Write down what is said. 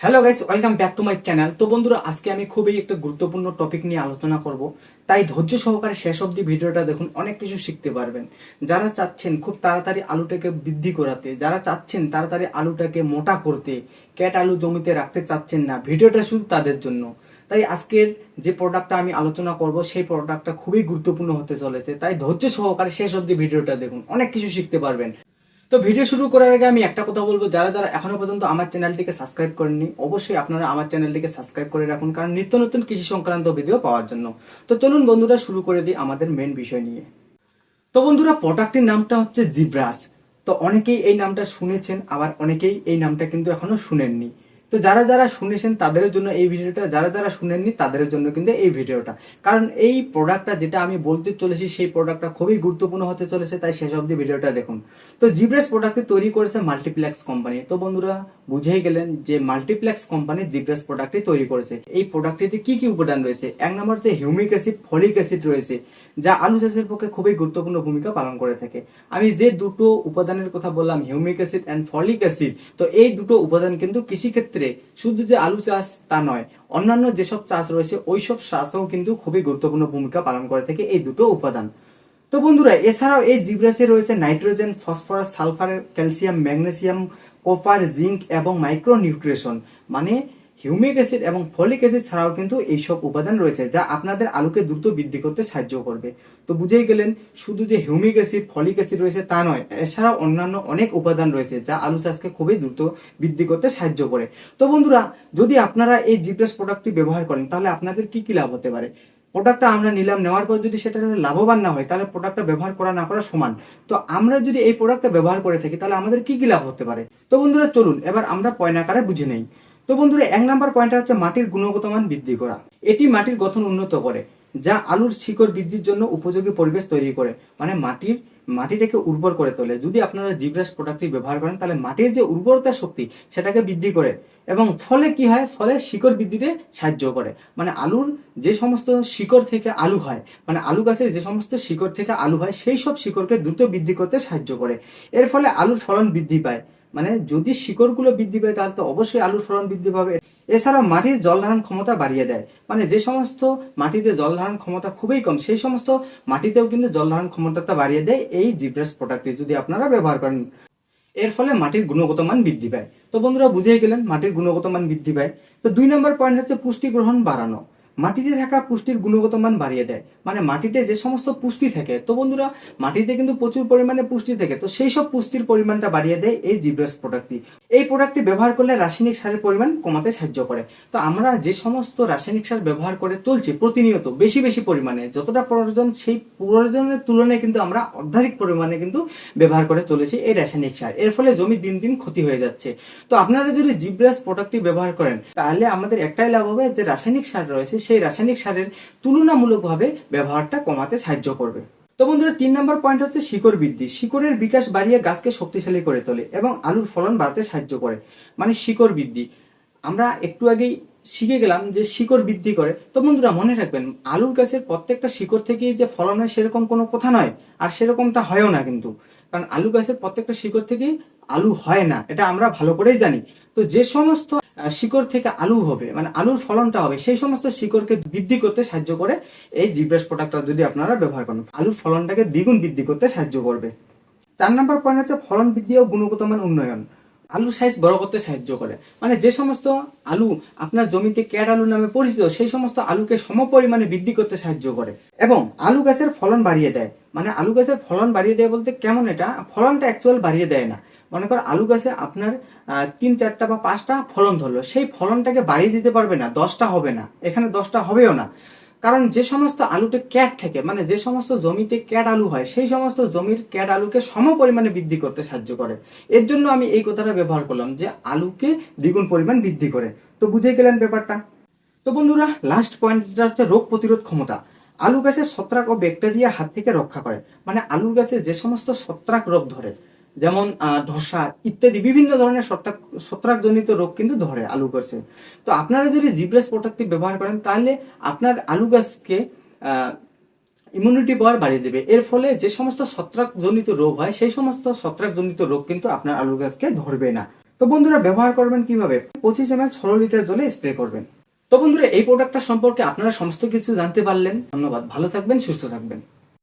Hello guys welcome back to my channel তো বন্ধুরা, আজকে আমি খুবই একটা গুরুত্বপূর্ণ টপিক নিয়ে আলোচনা করব। তাই ধৈর্য সহকারে শেষ অবধি ভিডিওটা দেখুন, অনেক কিছু শিখতে পারবেন। যারা চাচ্ছেন খুব তাড়াতাড়ি আলুটাকে বৃদ্ধি করাতে, যারা চাচ্ছেন তাড়াতাড়ি আলুটাকে মোটা করতে, ক্যাট আলু জমিতে রাখতে চাচ্ছেন না, ভিডিওটা শুধু তাদের জন্য। তাই আজকের যে প্রোডাক্টটা আমি আলোচনা করব, সেই প্রোডাক্টটা খুবই গুরুত্বপূর্ণ হতে চলেছে। তাই ধৈর্য সহকারে শেষ অবধি ভিডিওটা দেখুন, অনেক কিছু শিখতে পারবেন। তো ভিডিও শুরু করার আগে আমি একটা কথা বলব, যারা যারা এখনও পর্যন্ত আমার চ্যানেলটিকে সাবস্ক্রাইব করেননি, অবশ্যই আপনারা আমার চ্যানেলটিকে সাবস্ক্রাইব করে রাখুন, কারণ নিত্য নতুন কৃষি সংক্রান্ত ভিডিও পাওয়ার জন্য। তো চলুন বন্ধুরা শুরু করে দিই আমাদের মেন বিষয় নিয়ে। তো বন্ধুরা, প্রোডাক্টের নামটা হচ্ছে জিব্রাস। তো অনেকেই এই নামটা শুনেছেন, আবার অনেকেই এই নামটা কিন্তু এখনও শুনেননি। তো যারা যারা শুনেছেন তাদের জন্য এই ভিডিওটা, যারা যারা শুনেননি তাদের জন্য কিন্তু এই ভিডিওটা। কারণ এই প্রোডাক্টটা যেটা আমি বলতে চলেছি, সেই প্রোডাক্টটা খুবই গুরুত্বপূর্ণ হতে চলেছে, তাই শেষ অবধি ভিডিওটা দেখুন। তো জিব্রাস প্রোডাক্টটি তৈরি করেছে মাল্টিপ্লেক্স কোম্পানি তো বন্ধুরা, বুঝেই গেলেন যে মাল্টিপ্লেক্স কোম্পানি জিব্রাস প্রোডাক্টটি তৈরি করেছে। এই প্রোডাক্টটিতে কি কি উপাদান রয়েছে? এক নম্বর হচ্ছে হিউমিক অ্যাসিড ফলিক অ্যাসিড রয়েছে, যা আলু চাষের পক্ষে খুবই গুরুত্বপূর্ণ ভূমিকা পালন করে থাকে। আমি যে দুটো উপাদানের কথা বললাম humic acid and folic acid তো এই দুটো উপাদান কিন্তু কৃষিক্ষেত্রে শুধু যে আলু চাষ তা নয়, অন্যান্য যেসব চাষ রয়েছে ওই সব চাষও কিন্তু খুবই গুরুত্বপূর্ণ ভূমিকা পালন করে থাকে এই দুটো উপাদান। তো বন্ধুরা, এছাড়াও এই জিব্রাসে রয়েছে nitrogen, phosphorus, sulphur, calcium, magnesium, copper, zinc এবং মাইক্রো নিউট্রিশন মানে হিউমিক অ্যাসিড এবং ফলিক অ্যাসিড ছাড়াও কিন্তু এইসব উপাদান রয়েছে যা আপনাদের আলুকে দ্রুত বৃদ্ধি করতে সাহায্য করবে। তো বুঝেই গেলেন, শুধু যে হিউমিক অ্যাসিড, ফলিক অ্যাসিড রয়েছে তা নয়, এছাড়াও অন্যান্য অনেক উপাদান রয়েছে যা আলু চাষকে খুবই দ্রুত বৃদ্ধি করতে সাহায্য করে। তো বন্ধুরা, যদি আপনারা এই জিপ্রেস প্রোডাক্টটি ব্যবহার করেন, তাহলে আপনাদের কি কি লাভ হতে পারে? প্রোডাক্টটা আমরা নিলাম, নেওয়ার পর যদি সেটা লাভবান না হয়, তাহলে প্রোডাক্টটা ব্যবহার করা না করা সমান। তো আমরা যদি এই প্রোডাক্টটা ব্যবহার করে থাকি, তাহলে আমাদের কি কি লাভ হতে পারে? তো বন্ধুরা, চলুন, এবার আমরা পয়েন্ট আকারে বুঝে নেই। তো বন্ধুরা, এক নাম্বার পয়েন্টটা হচ্ছে মাটির গুণগত মান বৃদ্ধি করা। এটি মাটির গঠন উন্নত করে, যা আলুর শিকড় বৃদ্ধির জন্য উপযোগী পরিবেশ তৈরি করে। মানে মাটির, মাটিটাকে উর্বর করে তোলে। যদি আপনারা জিব্রাস প্রোডাক্টটি ব্যবহার করেন, তাহলে মাটির যে উর্বরতা শক্তি, সেটাকে বৃদ্ধি করে। এবং ফলে কি হয়? ফলে শিকড় বৃদ্ধিতে সাহায্য করে। মানে আলুর যে সমস্ত শিকড় থেকে আলু হয় মানে আলু গাছের যে সমস্ত শিকড় থেকে আলু হয়, সেই সব শিকড়কে দ্রুত বৃদ্ধি করতে সাহায্য করে। এর ফলে আলুর ফলন বৃদ্ধি পায়। মানে যদি শিকড়গুলো বৃদ্ধি পায়, তাহলে তো অবশ্যই আলুর ফলন বৃদ্ধি পাবে। এছাড়া মাটির জল ধারণ ক্ষমতা বাড়িয়ে দেয়। মানে যে সমস্ত মাটিতে জল ধারণ ক্ষমতা খুবই কম, সেই সমস্ত মাটিতেও কিন্তু জল ধারণ ক্ষমতাটা বাড়িয়ে দেয় এই জিব্রাস প্রোডাক্টটি, যদি আপনারা ব্যবহার করেন। এর ফলে মাটির গুণগত মান বৃদ্ধি পায়। তো বন্ধুরা, বুঝেই গেলেন, মাটির গুণগত মান বৃদ্ধি পায়। তো দুই নম্বর পয়েন্ট হচ্ছে পুষ্টি গ্রহণ বাড়ানো। মাটিতে থাকা পুষ্টির গুণগত মান বাড়িয়ে দেয়। মানে মাটিতে যে সমস্ত পুষ্টি থাকে, তো বন্ধুরা, মাটিতে কিন্তু প্রচুর পরিমাণে পুষ্টি থাকে, তো সেই সব পুষ্টির পরিমাণটা বাড়িয়ে দেয় এই জিব্রাস প্রোডাক্টটি। এই প্রোডাক্টটি ব্যবহার করলে রাসায়নিক সারের পরিমাণ কমাতে সাহায্য করে। তো আমরা যে সমস্ত রাসায়নিক সার ব্যবহার করে চলছি প্রতিনিয়ত, বেশি বেশি পরিমাণে, যতটা প্রয়োজন সেই প্রয়োজনের তুলনায় কিন্তু আমরা অর্ধাধিক পরিমাণে কিন্তু ব্যবহার করে চলেছি এই রাসায়নিক সার। এর ফলে জমি দিন দিন ক্ষতি হয়ে যাচ্ছে। তো আপনারা যদি জিব্রাস প্রোডাক্টটি ব্যবহার করেন, তাহলে আমাদের একটাই লাভ হবে যে রাসায়নিক সার রয়েছে সেই রাসায়নিক সারের তুলনামূলকভাবে ব্যবহারটা কমাতে সাহায্য করবে। তো বন্ধুরা, তিন নম্বর পয়েন্ট হচ্ছে শিকড় বৃদ্ধি। শিকড়ের বিকাশ বাড়িয়ে গাছকে শক্তিশালী করে তোলে এবং আলুর ফলন বাড়াতে সাহায্য করে মানে শিকড় বৃদ্ধি। আমরা একটু আগেই শিখে গেলাম যে শিকড় বৃদ্ধি করে। তো বন্ধুরা, মনে রাখবেন, আলুর গাছের প্রত্যেকটা শিকড় থেকেই যে ফলন হয় সেরকম কোনো কথা নয়, আর সেরকমটা হয়ও না কিন্তু। কারণ আলু গাছের প্রত্যেকটা শিকড় থেকেই আলু হয় না, এটা আমরা ভালো করেই জানি। তো যে সমস্ত শিকড় থেকে আলু হবে মানে আলুর ফলনটা হবে, সেই সমস্ত শিকড়কে বৃদ্ধি করতে সাহায্য করে এই জিব্রেস প্রোডাক্টটা যদি আপনারা ব্যবহার করেন। আলুর ফলনটাকে দ্বিগুণ বৃদ্ধি করতে সাহায্য করবে। চার নম্বর পয়েন্ট হচ্ছে ফলন বৃদ্ধি ও গুণগত মান উন্নয়ন। আলুর সাইজ বড় করতে সাহায্য করে। মানে যে সমস্ত আলু আপনার জমিতে ক্যাট আলু নামে পরিচিত, সেই সমস্ত আলুকে সম পরিমাণে বৃদ্ধি করতে সাহায্য করে। এবং আলু গাছের ফলন বাড়িয়ে দেয়। মানে আলু গাছের ফলন বাড়িয়ে দেয় বলতে কেমন এটা? ফলনটা অ্যাকচুয়াল বাড়িয়ে দেয় না। মনে কর আলু গাছে আপনার তিন চারটা বা পাঁচটা ফলন ধরলো। সেই ফলনটাকে বাড়িয়ে দিতে পারবে না। দশটা হবে না। এখানে দশটা হবেও না। কারণ যে সমস্ত আলুতে ক্যাট থাকে মানে যে সমস্ত জমিতে ক্যাট আলু হয়, সেই সমস্ত জমির ক্যাট আলুকে সম পরিমাণে বৃদ্ধি করতে সাহায্য করে। এর জন্য আমি এই কথাটা ব্যবহার করলাম যে আলুকে দ্বিগুণ পরিমাণ বৃদ্ধি করে। তো বুঝে গেলেন ব্যাপারটা। তো বন্ধুরা লাস্ট পয়েন্ট যেটা হচ্ছে রোগ প্রতিরোধ ক্ষমতা। আলু গাছে ছত্রাক ও ব্যাকটেরিয়া হাত থেকে রক্ষা করে। মানে আলু গাছে যে সমস্ত ছত্রাক রোগ ধরে যেমন ধসা ইত্যাদি বিভিন্ন ধরনের ছত্রাক ছত্রাকজনিত রোগ কিন্তু ধরে আলু গাছে। তো আপনারা যদি জিব্রাস প্রোডাক্টটি ব্যবহার করেন, তাহলে আপনার আলু গাছকে ইমিউনিটি পাওয়ার বাড়িয়ে দেবে। এর ফলে যে সমস্ত ছত্রাকজনিত রোগ হয়, সেই সমস্ত ছত্রাকজনিত রোগ কিন্তু আপনার আলু গাছকে ধরবে না। তো বন্ধুরা, ব্যবহার করবেন কীভাবে? পঁচিশ এম এল ষোলো লিটার জলে স্প্রে করবেন। তো বন্ধুরা, এই প্রোডাক্টটা সম্পর্কে আপনারা সমস্ত কিছু জানতে পারলেন। ধন্যবাদ। ভালো থাকবেন, সুস্থ থাকবেন।